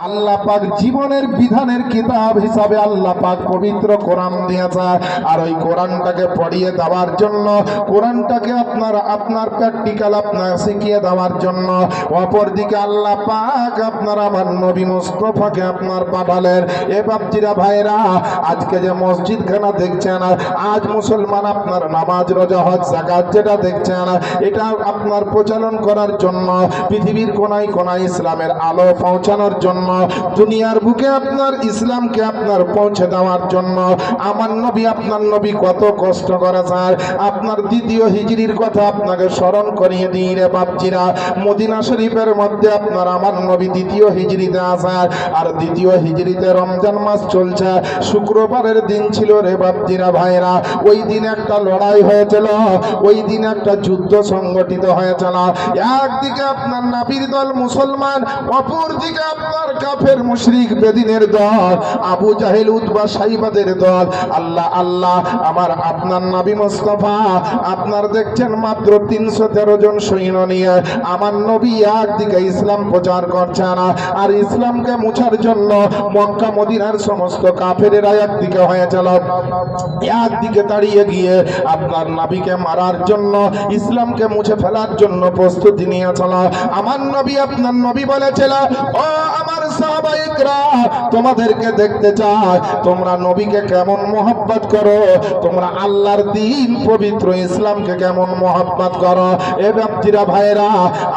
আল্লাহ পাক জীবনের বিধানের কিতাব হিসাবে আল্লাহ পাক পবিত্র কোরআন দিয়েছে। আর ওই কোরআনটাকে পড়িয়ে দেওয়ার জন্য, কোরআনটাকে আপনার আপনার প্র্যাকটিক্যাল আপনার শিখিয়ে দেওয়ার জন্য, অপরদিকে আল্লাহ পাক আপনার আমার নবী মুস্তফাকে আপনার পাঠালেন। এ বাপজিরা ভাইরা, আজকে যে মসজিদখানা দেখছেন, আজ মুসলমান আপনার নামাজ, রোজা, হজ জাকাত যেটা দেখছেন এটা আপনার প্রচলন করার জন্য, পৃথিবীর কোনায় কোনায় ইসলামের আলো পৌঁছানোর জন্য দুনিয়ার বুকে আপনার ইসলামকে আপনার পৌঁছে দেওয়ার জন্য। আমার নবী, আপনার নবী কত কষ্ট করেছেন আপনার দ্বিতীয় হিজড়ির কথা আপনাকে স্মরণ করিয়ে দিই রে বাপজিরা। মদিনা শরীফের মধ্যে আপনার আমার নবী দ্বিতীয় হিজড়িতে আসার। আর দ্বিতীয় হিজড়িতে রমজান মাস চলছে। শুক্রবারের দিন ছিল রে বাপজিরা ভাইরা ওই দিন একটা লড়াই হয়েছিল। ওই দিন একটা যুদ্ধ সংগঠিত হয়েছিল। একদিকে আপনার নাবির দল মুসলমান অপর দিকে আপনার কাফের মুশরিক বেদিনের দল, আবু জাহেল, উতবা সাইবাদের দল। আল্লাহ আল্লাহ, আমার আপনার নাবি মোস্তফা, আপনার দেখছেন মাত্র তিনশো তেরো জন সৈন্য নিয়ে। আমার নবী একদিকে ইসলাম প্রচার করছেন আর ইসলামকে মুছার জন্য মক্কা, মদিনার সমস্ত কাফেরেরা একদিকে হয়ে হয়েছিল একদিকে দাঁড়িয়ে গিয়ে আপনার নাবিকে মারার জন্য, ইসলামকে মুছে ফেলার জন্য প্রস্তুতি নিয়েছিল আমার নবী আপনার নবী বলেছিল, ও আমার সাহাবাইকরা তোমাদেরকে দেখতে চাই। তোমরা নবীকে কেমন মোহাব্বত করো? তোমরা আল্লাহর দিন পবিত্র ইসলামকে কেমন মোহাব্বত করো? এ ব্যক্তিরা ভাইরা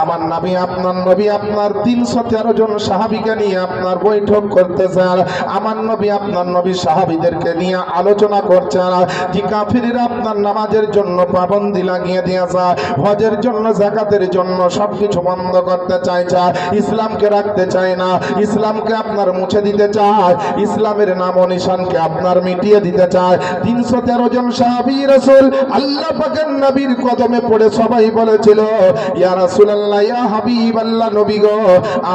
আমার নবী, আপনার নবী, আপনার তিনশো তেরো জন সাহাবিকে নিয়ে আপনার বৈঠক করতেছেন আমার নবী, আপনার নবী সাহাবিদেরকে নিয়ে আলোচনা করছেন যে কাফিরিরা আপনার নামাজের জন্য পাবন্দি লাগিয়ে দিয়েছে, হজের জন্য, জাকাতের জন্য সবকিছু বন্ধ করতে চাইছে, ইসলামকে রাখতে চায় না। ইসলামকে আপনার মুছে দিতে চায়। ইসলামের নাম ও নিশানকে আপনার মিটিয়ে দিতে চায়। তিনশো তেরো জন সাহাবি রসুল আল্লাহ পাকের নবীর কদমে পড়ে সবাই বলেছিল ইয়া রাসূলুল্লাহ ইয়া হাবিব আল্লাহ নবী গো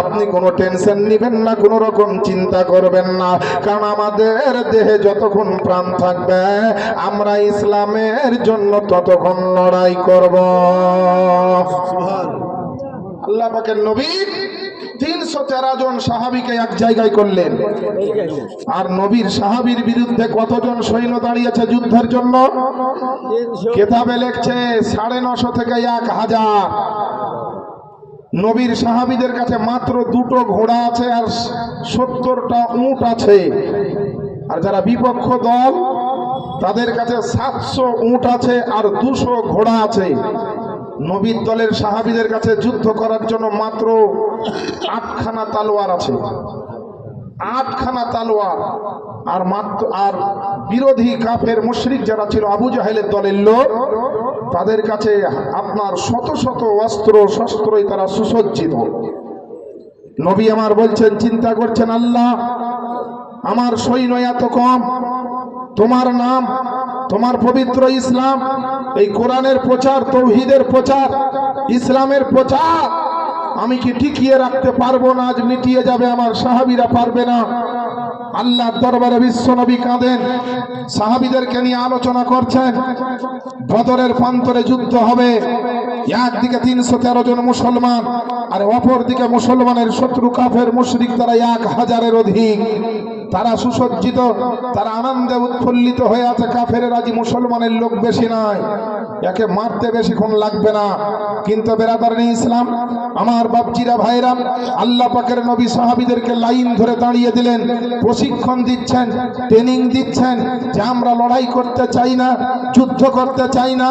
আপনি কোনো টেনশন নেবেন না কোনো রকম চিন্তা করবেন না। কারণ আমাদের দেহে যতক্ষণ প্রাণ থাকবে আমরা ইসলামের জন্য ততক্ষণ লড়াই করব। আল্লাহ পাকের নবী তিনশো তেরো জন সাহাবিকে এক জায়গায় করলেন। আর নবীর সাহাবীর বিরুদ্ধে কতজন সৈন্য দাঁড়িয়েছে যুদ্ধের জন্য? কেতাবে লেখছে সাড়ে নশো থেকে এক হাজার। নবীর সাহাবীদের কাছে মাত্র দুটো ঘোড়া আছে আর সত্তরটা উট আছে। আর যারা বিপক্ষ দল, তাদের কাছে সাতশো উট আছে আর দুশো ঘোড়া আছে। নবীর দলের সাহাবীদের কাছে যুদ্ধ করার জন্য মাত্র আটখানা তালোয়ার আছে। আটখানা তালোয়ার। আর মাত্র, আর বিরোধী কাফের মুশরিক যারা ছিল, আবু জাহেলের দলের লোক, তাদের কাছে আপনার শত শত অস্ত্র, শস্ত্রই তারা সুসজ্জিত। নবী আমার বলছেন, চিন্তা করছেন আল্লাহ? আমার সৈন্য এত কম তোমার নাম, তোমার পবিত্র ইসলাম, এই কোরআনের প্রচার, তৌহিদের প্রচার, ইসলামের প্রচার, আমি কি টিকিয়ে রাখতে পারব না? আজ মিটিয়ে যাবে আমার সাহাবিরা, পারবে না। আল্লাহ দরবারে বিশ্ব নবী কাঁদেন। সাহাবিদেরকে নিয়ে আলোচনা করছেন। বদরের প্রান্তরে যুদ্ধ হবে। একদিকে তিনশো তেরো জন মুসলমান, আর অপর দিকে মুসলমানের শত্রু কাফের মুশরিক, তারা এক হাজারের অধিক। তারা সুসজ্জিত, তারা আনন্দে উৎফুল্লিত হয়ে আছে কাফের রাজি মুসলমানের লোক বেশি নয়। একে মারতে বেশিক্ষণ লাগবে না। কিন্তু বেরাদার ইসলাম, আমার বাপজিরা ভাইরা আল্লাহ পাকের নবী সাহাবিদেরকে লাইন ধরে দাঁড়িয়ে দিলেন, প্রশিক্ষণ দিচ্ছেন, ট্রেনিং দিচ্ছেন যে আমরা লড়াই করতে চাই না, যুদ্ধ করতে চাই না,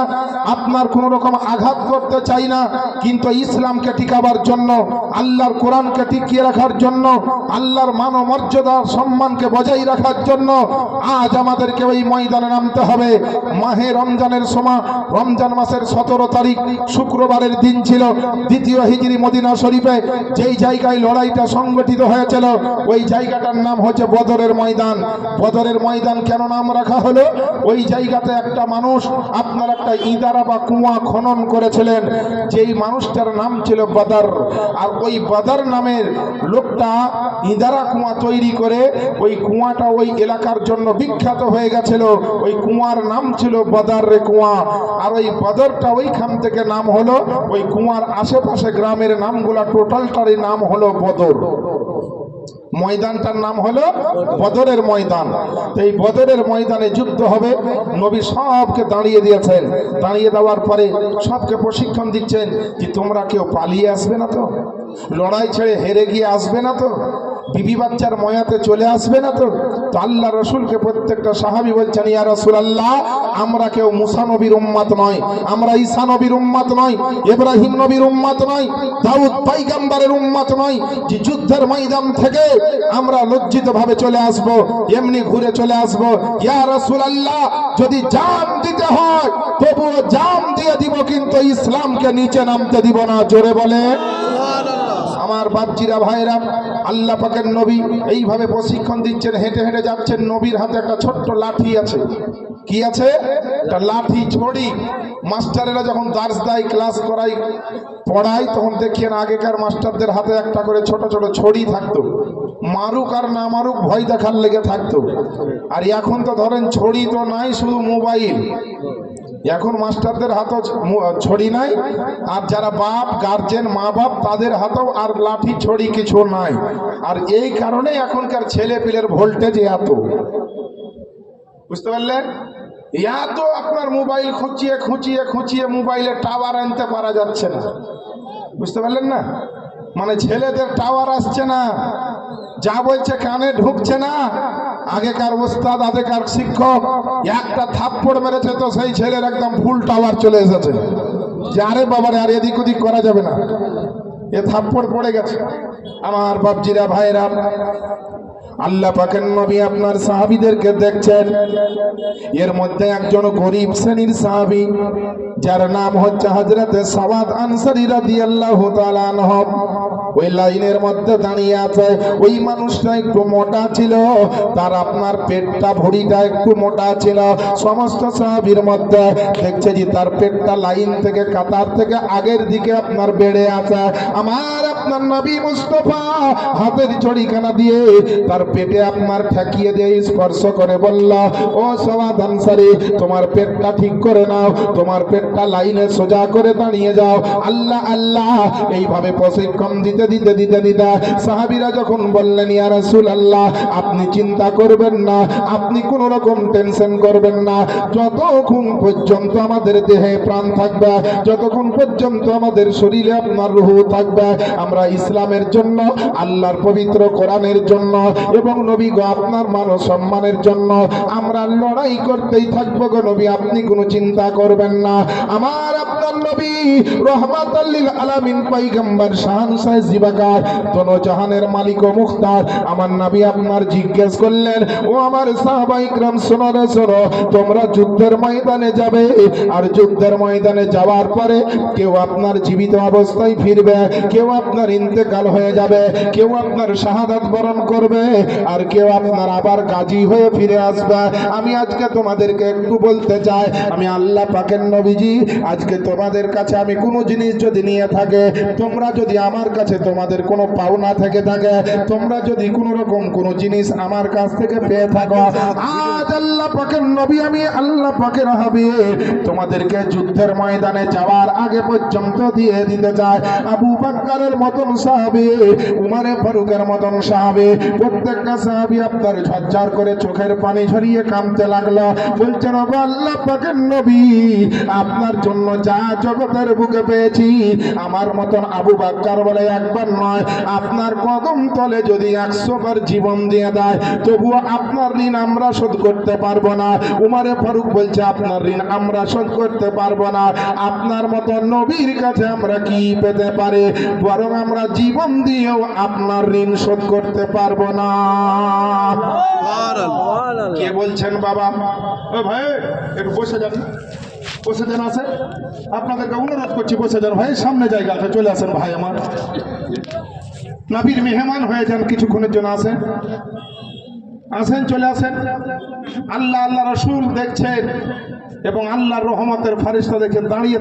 আপনার কোনো রকম আঘাত করতে চাই না, কিন্তু ইসলামকে টিকাবার জন্য, আল্লাহর কোরআনকে টিকিয়ে রাখার জন্য, আল্লাহর মান ও মর্যাদা সম্মানকে বজায় রাখার জন্য আজ আমাদেরকে ওই ময়দানে নামতে হবে। মাহে রমজানের সময়, রমজান মাসের সতেরো তারিখ শুক্রবারের দিন ছিল, দ্বিতীয় হিজরি মদিনা শরীফে যেই জায়গায় লড়াইটা সংগঠিত হয়েছিল, ওই জায়গাটার নাম হচ্ছে বদরের ময়দান। বদরের ময়দান কেন নাম রাখা হলো? ওই জায়গাতে একটা মানুষ আপনার একটা ইদারা বা কুয়া খনন করেছিলেন, যেই মানুষটার নাম ছিল বদর। আর ওই বদর নামের লোকটা ইদারা কুয়া তৈরি করে ওই কুয়াটা ওই এলাকার জন্য বিখ্যাত হয়ে গেছিল। ওই কুয়ার নাম ছিল বদর রে কুয়া। আর ওই বদরটা ওইখান থেকে নাম হলো, ওই কুয়ার আশেপাশে গ্রামের নামগুলা টোটালটারই নাম হলো বদর। ময়দানটার নাম হলো বদরের ময়দান। এই বদরের ময়দানে যুদ্ধ হবে। নবী সবকে দাঁড়িয়ে দিয়েছেন। দাঁড়িয়ে দেওয়ার পরে সবকে প্রশিক্ষণ দিচ্ছেন যে তোমরা কেউ পালিয়ে আসবে না তো? লড়াই ছেড়ে হেরে গিয়ে আসবে না তো? বিবি বাচ্চার ময়াতে চলে আসবে না তো? তো আল্লাহ রসুলকে প্রত্যেকটা সাহাবি বলছেন, ইয়া রসুল আল্লাহ আমরা কেউ মুসা নবীর উম্মাত নয়, আমরা ঈসা নবীর উম্মাত নয়, ইব্রাহিম নবীর উম্মাত নয়, দাউদ পাইগাম্বারের উম্মাত নয়, যে যুদ্ধের ময়দান থেকে আমরা লজ্জিত ভাবে চলে আসব, এমনি ঘুরে চলে আসব। ইয়া রসুল আল্লাহ যদি জান দিতে হয়, তবুও জান দিয়ে দিব, কিন্তু ইসলামকে নিচে নামতে দিব না, জোরে বলে আমার বাপজিরা ভাইরা আল্লাহ পাকের নবী এইভাবে প্রশিক্ষণ দিচ্ছেন, হেঁটে হেঁটে যাচ্ছেন, নবীর হাতে একটা ছোট্ট লাঠি আছে। কি আছে? একটা লাঠি ছড়ি মাস্টারেরা যখন দার্স দেয়, ক্লাস করাই পড়ায়, তখন দেখিয়েন আগেকার মাস্টারদের হাতে একটা করে ছোট ছোট ছড়ি থাকতো। মারুক আর না মারুক ভয় দেখার লেগে থাকতো। আর এখন তো ধরেন ছড়ি তো নাই, শুধু মোবাইল। এখন মাস্টারদের হাতেও ছড়ি নাই, আর যারা বাপ গার্জেন মা বাপ, তাদের হাতেও আর লাঠি ছড়ি কিছু নাই। আর এই কারণে এখনকার ছেলে পিলের ভোল্টেজ এত। বুঝতে পারলেন? এত আপনার মোবাইল খুঁচিয়ে খুঁচিয়ে খুঁচিয়ে মোবাইলে টাওয়ার আনতে পারা যাচ্ছে না। বুঝতে পারলেন না? মানে ছেলেদের টাওয়ার আসছে না। যা বলছে কানে ঢুকছে না। আগেকার ওস্তাদ, আগেকার শিক্ষক, একটা থাপ্পড় মেরেছে তো সেই ছেলের একদম ফুল টাওয়ার চলে এসেছে। যে আরে বাবারে, আর এদিক ওদিক করা যাবে না। এ থাপ্পড় পড়ে গেছে। আমার বাপজিরা ভাইরা আল্লাহ পাকের নবী আপনার সাহাবিদেরকে দেখছেন। এর মধ্যে একজন গরিব শ্রেণির সাহাবি যার নাম হচ্ছে হজরতে সাওয়াদ আনসারি তাআলা আনহু। ওই লাইনের মধ্যে দাঁড়িয়ে আছে। ওই মানুষটা একটু মোটা ছিল, তার আপনার পেটটা ভরিটা একটু মোটা ছিল। সমস্ত সাহাবির মধ্যে দেখছে যে তার পেটটা লাইন থেকে, কাতার থেকে আগের দিকে আপনার বেড়ে আছে। আমার আপনার নবী মুস্তফা হাতের ছড়িখানা দিয়ে তার পেটে আপনার ঠেকিয়ে দিয়ে স্পর্শ করে বলল, ও সমাদ আনসারি, তোমার পেটটা ঠিক করে নাও, তোমার পেটটা লাইনে সোজা করে দাঁড়িয়ে যাও। আল্লাহ আল্লাহ। এইভাবে প্রশিক্ষণ দিতে দিতে দিতে দিতে সাহাবিরা যখন বললেন, ইয়া আল্লাহ আপনি চিন্তা করবেন না, আপনি কোন রকম টেনশন করবেন না। যতক্ষণ পর্যন্ত আমাদের দেহে প্রাণ থাকবে, যতক্ষণ পর্যন্ত আমাদের শরীরে আপনার রুহ থাকবে, আমরা ইসলামের জন্য, আল্লাহর পবিত্র কোরআনের জন্য এবং নবী গো আপনার মান সম্মানের জন্য আমরা লড়াই করতেই থাকব গো নবী, আপনি কোনো চিন্তা করবেন না। আমার আপনার নবী রহমাতাল্লিল আলামিন পাইগাম্বার শাহান সাহেব জিবাকার দোনো জাহানের মালিক ও মুখতার। আমার নবী আপনার জিজ্ঞেস করলেন, ও আমার সাহাবা ইকরাম, শোনো রে, শোনো, তোমরা যুদ্ধের ময়দানে যাবে আর যুদ্ধের ময়দানে যাওয়ার পরে কেউ আপনার জীবিত অবস্থায় ফিরবে, কেউ আপনার ইন্তেকাল হয়ে যাবে, কেউ আপনার শাহাদাত বরণ করবে আর কেউ আপনার আবার গাজী হয়ে ফিরে আসবে। আমি আজকে তোমাদেরকে একটু বলতে চাই, আমি আল্লাহ পাকের নবীজি আজকে তোমাদের কাছে আমি কোনো জিনিস যদি নিয়ে থাকে, তোমরা যদি আমার কাছে তোমাদের কোনো পাওনা থেকে থাকে, তোমরা যদি কোনো রকম কোনো জিনিস আমার কাছ থেকে পেয়ে থাকো, আজ আল্লাহ পাকের নবী আমি আল্লাহ পাকের হবে তোমাদেরকে যুদ্ধের ময়দানে যাওয়ার আগে পর্যন্ত দিয়ে দিতে চাই। আবু বাক্কারের মতন সাহাবে, উমারে ফারুকের মতন সাহাবে, প্রত্যেকটা সাহাবি আপনার ঝরঝর করে চোখের পানি ঝরিয়ে কামতে লাগল। বলছেন, ওগো আল্লাহ পাকের নবী আপনার জন্য যা জগতের বুকে পেয়েছি আমার মতন আবু বাক্কার বলে একবার নয় আপনার কদম তলে যদি একশো বার জীবন দিয়ে দেয় তবুও আপনার ঋণ আমরা শোধ করতে পারব না। উমারে ফারুক বলছে আপনার ঋণ আমরা শোধ করতে পারব না। আপনার মতন নবীর কাছে আমরা কি পেতে পারে? বরং আমরা জীবন দিয়েও আপনার ঋণ শোধ করতে পারব না। কে বলছেন বাবা? ও ভাই একটু বসে যান। বসে যান আছে? আপনাদেরকে অনুরোধ করছি বসে যান ভাই, সামনে জায়গা আছে চলে আসেন ভাই আমার। নাবির মেহমান হয়ে যান, কিছুক্ষণের জন্য আসেন। আসেন, চলে আসেন। আল্লাহ আল্লাহ রসুল দেখছেন এবং আল্লাহর রহমতের ফারিস্তা দেখে দাঁড়িয়ে